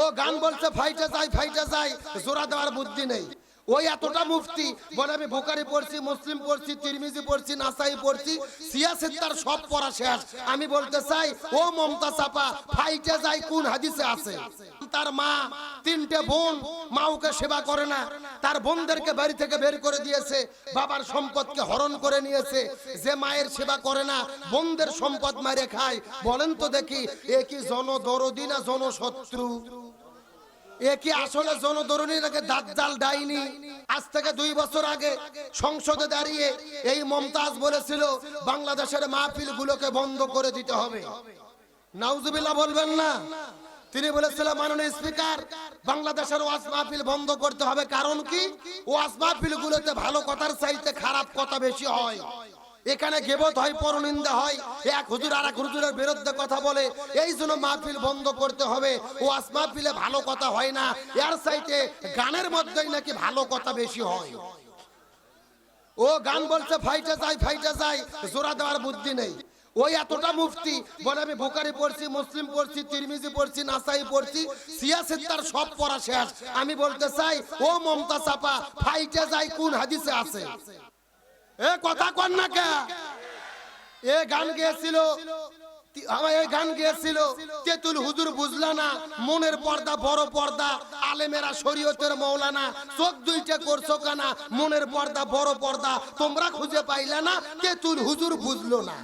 ও গান বলছে, ফাইটে যায় ফাইটে যায় জোড়া দেওয়ার বুদ্ধি নেই। ওই এতটা মুফতি, বলে, আমি বোকারি পড়ছি, মুসলিম পড়ছি, তিরমিজি পড়ছি, নাসাই পড়ছি সিয়াসিদ্দার সব পড়া শেষ। আমি বলতে চাই, ও মমতা চাপা ফাইটে যায় কোন হাদিসে আছে? তার মা, তিনটে বোন মা ওকে সেবা করে না। তার বোনদেরকে বাড়ি থেকে বের করে দিয়েছে, বাবার সম্পদকে হরণ করে নিয়েছে। যে মায়ের সেবা করে না, বোনদের সম্পদ মারে খায়। বলেন তো দেখি, এ কি জনদরদি না জনশত্রু বাংলাদেশের মাহফিল গুলোকে বন্ধ করে দিতে হবে। নাউজুবিল্লাহ বলবেন না? তিনি বলেছিলেন, মাননীয় স্পিকার, বাংলাদেশের ওয়াজ মাহফিল বন্ধ করতে হবে। কারণ কি? ওয়াজ মাহফিল গুলোতে ভালো কথার চাইতে খারাপ কথা বেশি হয়। এখানে গেবত হয়, পরনিন্দা হয়। এক হুজুর আর এক হুজুরের বিরুদ্ধে কথা বলে, এই জন্য মাহফিল বন্ধ করতে হবে। ওয়াজ মাহফিলে ভালো কথা হয় না। এর চাইতে গানের মধ্যেই নাকি ভালো কথা বেশি হয়। ও গান বলছে, ফাইটে যায় ফাইটে যায় জোড়া দেওয়ার বুদ্ধি নেই। ওই এতটা মুফতি, বলে, আমি বোকারি পড়ছি, মুসলিম পড়ছি, তিরমিজি পড়ছি, নাসাই পড়ছি সিয়াসিদ্দার সব পড়া শেষ। আমি বলতে চাই, ও মমতা চাপা ফাইটে যায় কোন হাদিসে আছে? এ কথা কন না কে? এ গান গেয়েছিল আমার এই গান গিয়েছিল। তেতুল হুজুর বুঝলা না, মনের পর্দা বড় পর্দা, আলেমেরা শরীয়তের মৌলানা, চোখ দুইটা করছ কানা, মনের পর্দা বড় পর্দা, তোমরা খুঁজে পাইলা না, তেতুল হুজুর বুঝলো না।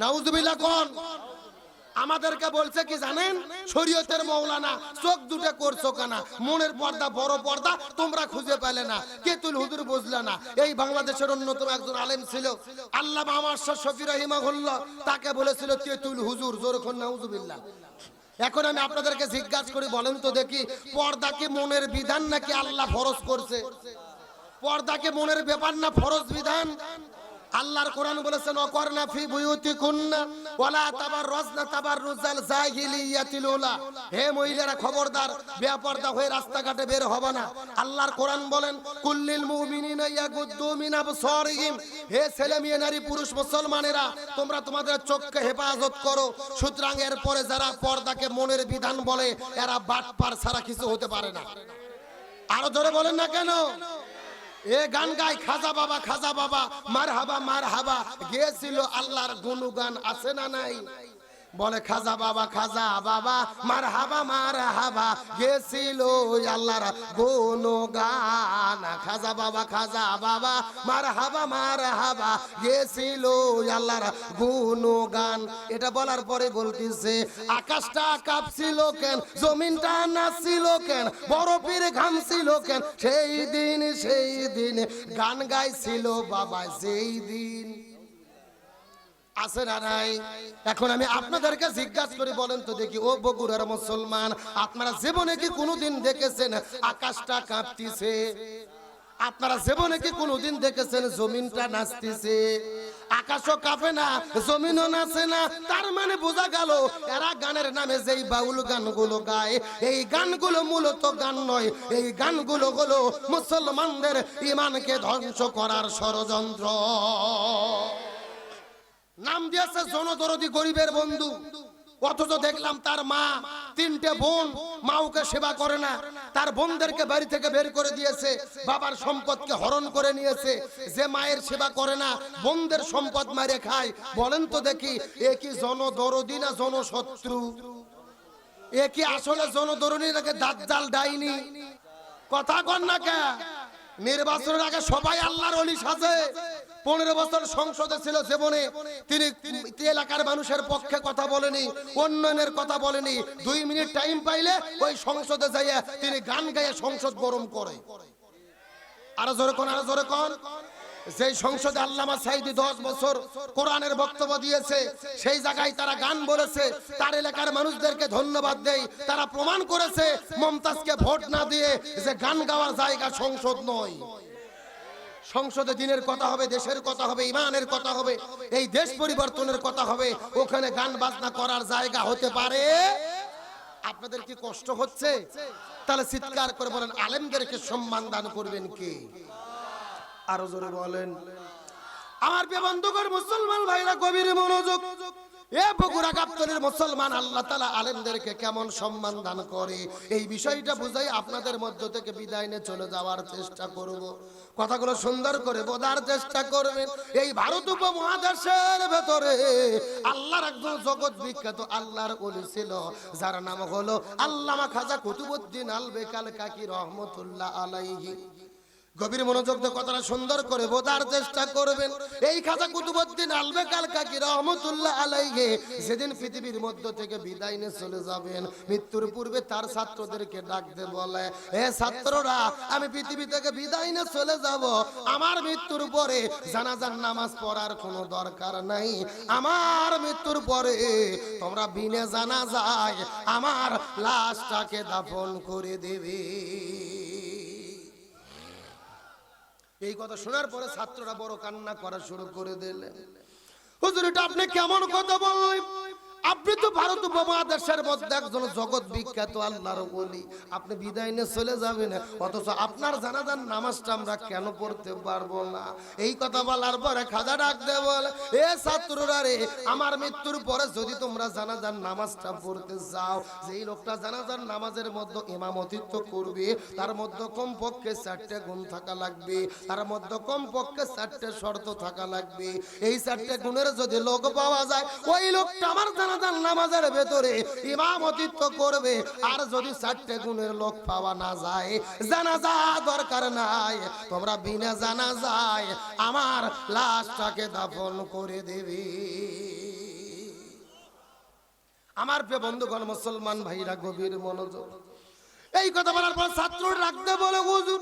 নাউজুবিল্লাহ কোন। আমাদেরকে বলছে কি জানেন? শরীয়তের মৌলানা, চোখ দুটো করছ কানা? মনের পর্দা, বড় পর্দা তোমরা খুঁজে পেলে না। কেতুল হুজুর বুঝলে না। এই বাংলাদেশের অন্যতম একজন আলেম ছিল আল্লাহ আমার শফি রহিমাহুল্লাহ, তাকে বলেছিল, কেতুল হুজুর জোরখন নাউজুবিল্লাহ। এখন আমি আপনাদেরকে জিজ্ঞাসা করি, বলেন তো দেখি, পর্দা কি মনের বিধান নাকি আল্লাহ ফরজ করছে? পর্দাকে মনের ব্যাপার না ফরজ বিধান? আল্লাহর কোরআন বলেছেন অকরনা ফি বুয়ুতিকুন্না ওয়ালা তাবাররাজনা তাবাররুজাল জাহিলিয়াতিল উলা। হে মহিলারা, খবরদার, বেপরদা হয়ে রাস্তাঘাটে বের হবে না। আল্লাহর কোরআন বলেন, কুল্লিল মুমিনিনা ইয়াগুদ্দু মিন আবসারিহিম। হে ছেলে মেয়ে, নারী, পুরুষ, মুসলমানেরা, তোমরা তোমাদের চোখকে হেফাজত করো। সুতরাং এর পরে যারা পর্দাকে মনের বিধান বলে, এরা বাটপার ছাড়া কিছু হতে পারে না। আরও ধরে বলেন না কেন? এ গান গাই, খাজা বাবা খাজা বাবা মার হাবা মার হাবা গেছিল আল্লাহর গুনগান আছে না নাই? বলে, খাজা বাবা খাজা বাবা মার হাবা মার হাবা গেছিল খাজা বাবা খাজা বাবা মার হাবা মার হাবা গেছিল আল্লাহর গুনগান এটা বলার পরে বলতেছে, আকাশটা কাঁপছিল কেন, জমিনটা নাচছিল কেন, বরফের ঘামছিল কেন? সেই দিন সেই দিন গান গাইছিল বাবা সেই দিন। আছে না নাই? এখন আমি আপনাদেরকে জিজ্ঞাসা করি, বলেন তো দেখি, ও বগুড়ার মুসলমান, আপনারা জীবনে কি কোনোদিন দেখেছেন আকাশটা কাঁপতিছে? আপনারা জীবনে কি কোনোদিন দেখেছেন জমিনটা নাচতেছে? আকাশও কাঁপে না, জমিনও নাচে না, তার মানে বোঝা গেল এরা গানের নামে যেই বাউল গানগুলো গায়, এই গানগুলো মূলত গান নয়, এই গানগুলো হলো মুসলমানদের ইমানকে ধ্বংস করার ষড়যন্ত্র। নাম দিয়েছে জনদরদি গরিবের বন্ধু। অথচ দেখলাম তার মা তিনটে বোন মা ওকে সেবা করে না। তার বোনদেরকে বাড়ি থেকে বের করে দিয়েছে। বাবার সম্পদকে হরণ করে নিয়েছে। যে মায়ের সেবা করে না, বোনদের সম্পদ মারে খায়। বলেন তো দেখি, এ কি জনদরদি না জনশত্রু? এ কি আসলে জনদরণী নাকি দাজ্জাল ডাইনি? কথা কন না কে? নির্বাচনের আগে সবাই আল্লাহর অলি সাজে। পনেরো বছর সংসদে ছিল জীবনে। তিনি এলাকার মানুষের পক্ষে কথা বলেনি, উন্নয়নের কথা বলেনি। দুই মিনিট টাইম পাইলে ওই সংসদে যাইয়া তিনি গান গাইয়ে সংসদ গরম করে। আরও জোরে কোন, আরও জোরে কোন? যেই সংসদে আল্লামা সাইদি দশ বছর কোরআনের বক্তব্য দিয়েছে, সেই জায়গায় তারা গান বলেছে, তার এলাকার মানুষদেরকে ধন্যবাদ দেয় তারা প্রমাণ করেছে, মমতাজকে ভোট না দিয়ে যে গান গাওয়ার জায়গা সংসদ নয়। সংসদে দিনের কথা হবে, দেশের কথা হবে, ইমানের কথা হবে, এই দেশ পরিবর্তনের কথা হবে, ওখানে গান বাজনা করার জায়গা হতে পারে? আপনাদের কি কষ্ট হচ্ছে? তাহলে চিৎকার করে বলেন, আলেমদেরকে সম্মান দান করবেন কে? আরও জোরে বলেন। আমার বন্ধুকর মুসলমান ভাইরা, গভীর মনোযোগ এ বগুড়া গাবতলির মুসলমান আল্লাহ তালা কেমন সম্মান করে? এই বিষয়টা বুঝাই আপনাদের মধ্য থেকে বিদায় চলে যাওয়ার চেষ্টা কথাগুলো সুন্দর করে বোঝার চেষ্টা করবেন। এই ভারত উপমহাদেশের ভেতরে আল্লাহর একজন জগৎ বিখ্যাত আল্লাহর ওলি ছিল, যার নাম হলো আল্লামা খাজা কুতুবুদ্দিন আল বেকাল কাকি রহমতুল্লাহ আলাইহি। গভীর মনোযোগ দিয়ে কথাটা সুন্দর করে বোঝার চেষ্টা করবেন। এই খাজা কুতুবুদ্দিন আলবেকাল কাকি রহমতুল্লাহ আলাইহে সেদিন পৃথিবীর মধ্য থেকে বিদায় নিয়ে চলে যাবেন। মৃত্যুর পূর্বে তার ছাত্রদেরকে ডাকতে বলে, এ ছাত্ররা, আমি পৃথিবী থেকে বিদায় নিয়ে চলে যাব। আমার মৃত্যুর পরে জানাজার নামাজ পড়ার কোনো দরকার নাই। আমার মৃত্যুর পরে তোমরা বিনে জানা যায় আমার লাশটাকে দাফন করে দেবে। এই কথা শোনার পরে ছাত্ররা বড় কান্না করা শুরু করে দিলেন হুজুর, এটা আপনি কেমন কথা বললেন? জানাজার আমরা মৃত্যুর পরে যদি তোমরা জানাজার নামাজটা পড়তে যাও লোকটা জানাজার নামাজের মধ্যে ইমামতিত্ব করবে, তার মধ্যে কমপক্ষে চারটে গুণ থাকা লাগবে, তার মধ্যে কমপক্ষে চারটে শর্ত থাকা লাগবে। এই চারটে গুণের যদি লোক পাওয়া যায়, ওই লোকটা আমার জানাজার নামাজের ভেতরে ইমামতিত্ব করবে। আর যদি চারটে গুণের লোক পাওয়া না যায়, জানাজা দরকার নাই। তোমরা বিনা জানা যায় আমার লাশটাকে দাফন করে দেবে। আমার প্রিয় বন্ধুগণ, মুসলমান ভাইরা, গভীর মনোযোগ। এই কথা বলার পর ছাত্র রাখতে বলে, হুজুর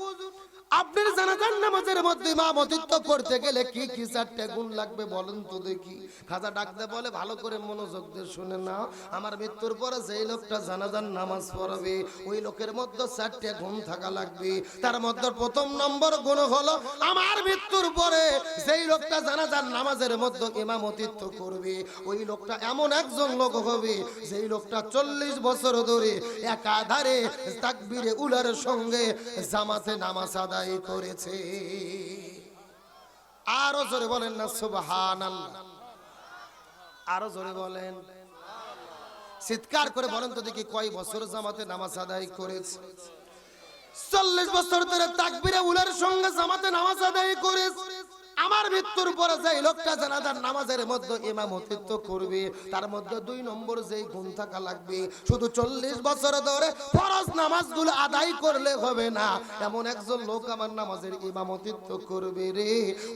আপনার জানাজান নামাজের মধ্যে ইমামতিত্ব করতে গেলে কি কি চারটে গুণ লাগবে বলেন তো দেখি। খাজা ডাকতে বলে, ভালো করে মনোযোগ দিয়ে শুনে নাও, আমার মৃত্যুর পরে যেই লোকটা জানাজান নামাজ পড়বে, ওই লোকের মধ্যে চারটে গুণ থাকা লাগবে। তার মধ্যে প্রথম নম্বর গুণ হলো, আমার মৃত্যুর পরে যেই লোকটা জানাজান নামাজের মধ্যে ইমামতিত্ব করবে, ওই লোকটা এমন একজন লোক হবে, যেই লোকটা চল্লিশ বছর ধরে একাধারে তাকবিরে উলার সঙ্গে জামাতে নামাজ আদায় করেছে। আরও জোরে বলেন না সুবহান আরও জোরে বলেন। চিৎকার করে বলেন তো দেখি কয় বছর জামাতে নামাজ আদায় করেছে। চল্লিশ বছর ধরে তাকবিরে উলার সঙ্গে জামাতে নামাজ আদায় করেছে। আমার মৃত্যুর পরে যেই লোকটা জানাজার নামাজের মধ্যে ইমামতিত্ব করবে, তার মধ্যে দুই নম্বর যেই গুণ থাকা লাগবে, শুধু চল্লিশ বছর ধরে ফরজ নামাজগুলো আদায় করলে হবে না। এমন একজন লোক আমার নামাজের ইমামতিত্ব করবে রে।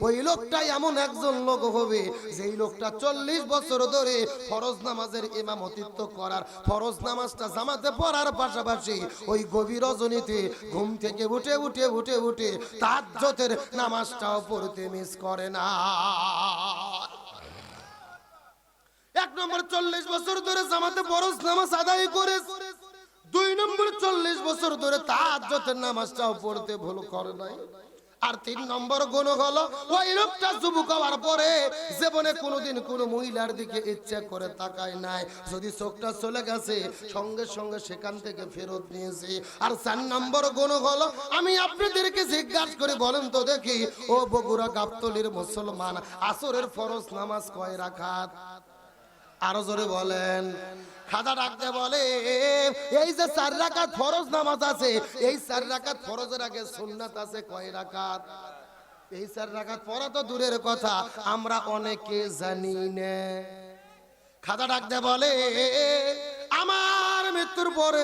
ওই লোকটাই এমন একজন লোক হবে, যেই লোকটা চল্লিশ বছর ধরে ফরজ নামাজের ইমামতিত্ব করার, ফরজ নামাজটা জামাতে পড়ার পাশাপাশি ওই গভীর রজনীতে ঘুম থেকে উঠে উঠে উঠে উঠে তাজ্জতের নামাজটাও পড়তে মিস করে না। এক নম্বর চল্লিশ বছর ধরে জামাতে বরস নামাজ আদায় করে দুই নম্বর চল্লিশ বছর ধরে তার নামাজটাও পড়তে ভুল করে নাই। আর তিন নম্বর গুণ হলো, ওই লোকটা যুবক হওয়ার পরে জীবনে কোনোদিন কোনো মহিলার দিকে ইচ্ছা করে তাকায় নাই। যদি চোখটা চলে গেছে, সঙ্গে সঙ্গে সেখান থেকে ফেরত নিয়েছে। আর চার নম্বর গুণ হলো, আমি আপনাদেরকে জিজ্ঞাসা করে, বলেন তো দেখি, ও বগুড়া গাবতলির মুসলমান, আসরের ফরজ নামাজ কয় রাখাত? আরও জোরে বলেন। খাজা ডাকতে বলে, এই যে চার রাকাত ফরজ নামাজ আছে, এই চার রাকাত ফরজের আগে সুন্নাত আছে কয় রাকাত? এই চার রাকাত পড়া তো দূরের কথা, আমরা অনেকে জানি না। খাজা ডাকতে বলে, আমার মৃত্যুর পরে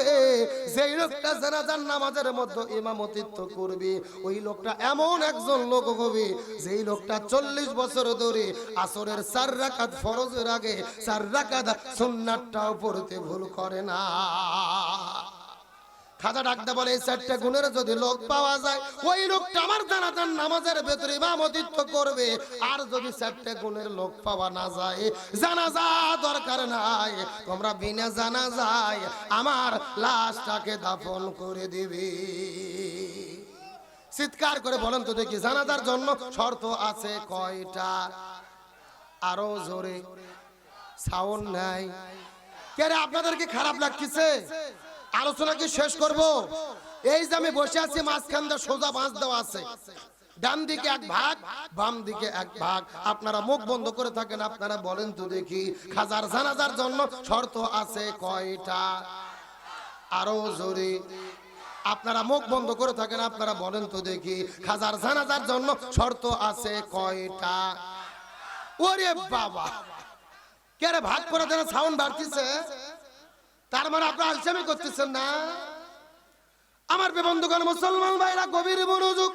যেই লোকটা জানাজার নামাজের মধ্যে ইমামতিত্ব করবে, ওই লোকটা এমন একজন লোক হবে যেই লোকটা চল্লিশ বছর ধরে আসরের চার রাকাত ফরজের আগে, চার রাকাত সুন্নাতটাও পড়তে ভুল করে না। খাজা ডাকতে বলে, এই চারটে গুণের যদি লোক পাওয়া যায়, ওই লোকটা আমার জানাজান নামাজের ভেতরে ইমামতিত্ব করবে। আর যদি চারটে গুণের লোক পাওয়া না যায়, জানাজা দরকার নাই। তোমরা বিনা জানা যায় আমার লাশটাকে দাফন করে দিবে। চিৎকার করে বলেন তো দেখি, জানাজার জন্য শর্ত আছে কয়টা? আরও জোরে, সাউন্ড নাই। কে রে আপনাদেরকে খারাপ লাগতেছে? আলোচনা কি শেষ করব? এই যে আমি বসে আছি, মাঝখান দিয়ে সোজা বাঁশ দেওয়া আছে। ডান দিকে এক ভাগ, বাম দিকে এক ভাগ। আপনারা মুখ বন্ধ করে থাকেন, আপনারা বলেন তো দেখি, খাজার জানাজার জন্য শর্ত আছে কয়টা? আরও জোরে। আপনারা মুখ বন্ধ করে থাকেন, আপনারা বলেন তো দেখি, খাজার জানাজার জন্য শর্ত আছে কয়টা? ওরে বাবা! কে ভাগ করে দেন সাউন্ড বাড়তিছে? তার মানে আপনারা আলসামি করতেছেন না? আমার বন্ধুগণ মুসলমান ভাইরা, গভীর মনোযোগ।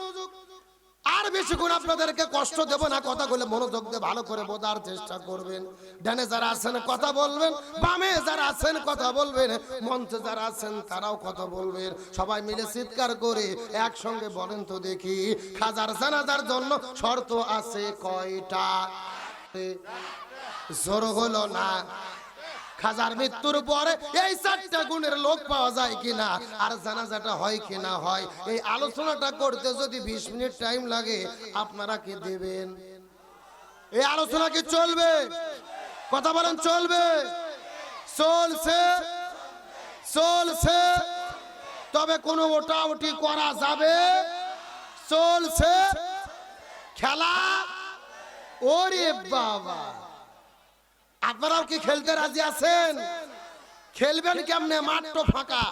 আর বেশি বেশিক্ষণ আপনাদেরকে কষ্ট দেব না কথাগুলো মনোযোগ দিয়ে ভালো করে বোঝার চেষ্টা করবেন। ডানে যারা আছেন, কথা বলবেন। বামে যারা আছেন, কথা বলবেন। মঞ্চে যারা আছেন, তারাও কথা বলবেন। সবাই মিলে চিৎকার করে একসঙ্গে বলেন তো দেখি খাজার জানাজার জন্য শর্ত আছে কয়টা? জোর হলো না। খাজার মৃত্যুর পরে এই চারটা গুণের লোক পাওয়া যায় কিনা, আর জানাজাটা হয় কিনা হয়, এই আলোচনাটা করতে যদি বিশ মিনিট টাইম লাগে, আপনারা কি দেবেন? এই আলোচনা কি চলবে? কথা বলেন, চলবে? চলছে। চলছে। তবে কোনো ওটা ওটি করা যাবে? চলছে। খেলা? ওরে বাবা। আপনারাও কি খেলতে রাজি আছেন? খেলবেন কেমনে? মাঠ তো ফাঁকা।